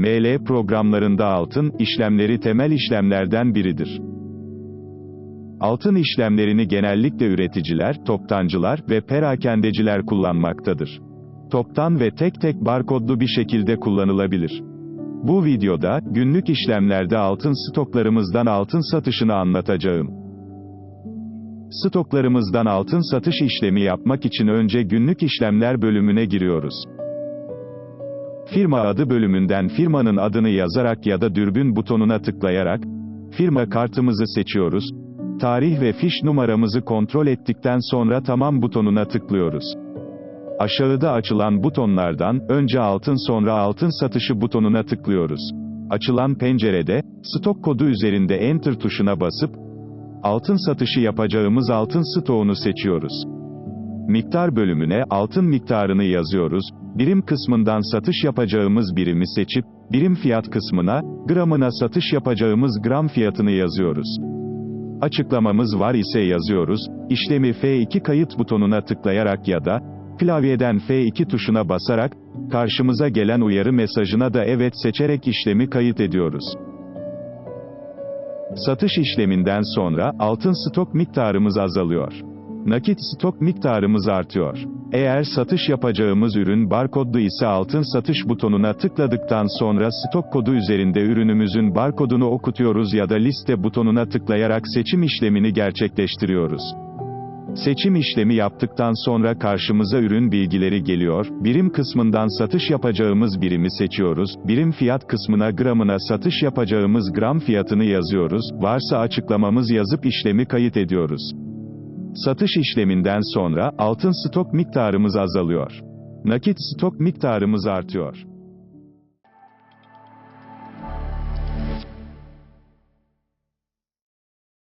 ML programlarında altın işlemleri temel işlemlerden biridir. Altın işlemlerini genellikle üreticiler, toptancılar ve perakendeciler kullanmaktadır. Toptan ve tek tek barkodlu bir şekilde kullanılabilir. Bu videoda, günlük işlemlerde altın stoklarımızdan altın satışını anlatacağım. Stoklarımızdan altın satış işlemi yapmak için önce günlük işlemler bölümüne giriyoruz. Firma adı bölümünden firmanın adını yazarak ya da dürbün butonuna tıklayarak, firma kartımızı seçiyoruz, tarih ve fiş numaramızı kontrol ettikten sonra tamam butonuna tıklıyoruz. Aşağıda açılan butonlardan, önce altın sonra altın satışı butonuna tıklıyoruz. Açılan pencerede, stok kodu üzerinde Enter tuşuna basıp, altın satışı yapacağımız altın stoğunu seçiyoruz. Miktar bölümüne altın miktarını yazıyoruz, birim kısmından satış yapacağımız birimi seçip, birim fiyat kısmına, gramına satış yapacağımız gram fiyatını yazıyoruz. Açıklamamız var ise yazıyoruz, işlemi F2 kayıt butonuna tıklayarak ya da, klavyeden F2 tuşuna basarak, karşımıza gelen uyarı mesajına da evet seçerek işlemi kayıt ediyoruz. Satış işleminden sonra altın stok miktarımız azalıyor. Nakit stok miktarımız artıyor. Eğer satış yapacağımız ürün barkodlu ise altın satış butonuna tıkladıktan sonra stok kodu üzerinde ürünümüzün barkodunu okutuyoruz ya da liste butonuna tıklayarak seçim işlemini gerçekleştiriyoruz. Seçim işlemi yaptıktan sonra karşımıza ürün bilgileri geliyor, birim kısmından satış yapacağımız birimi seçiyoruz, birim fiyat kısmına gramına satış yapacağımız gram fiyatını yazıyoruz, varsa açıklamamız yazıp işlemi kayıt ediyoruz. Satış işleminden sonra, altın stok miktarımız azalıyor. Nakit stok miktarımız artıyor.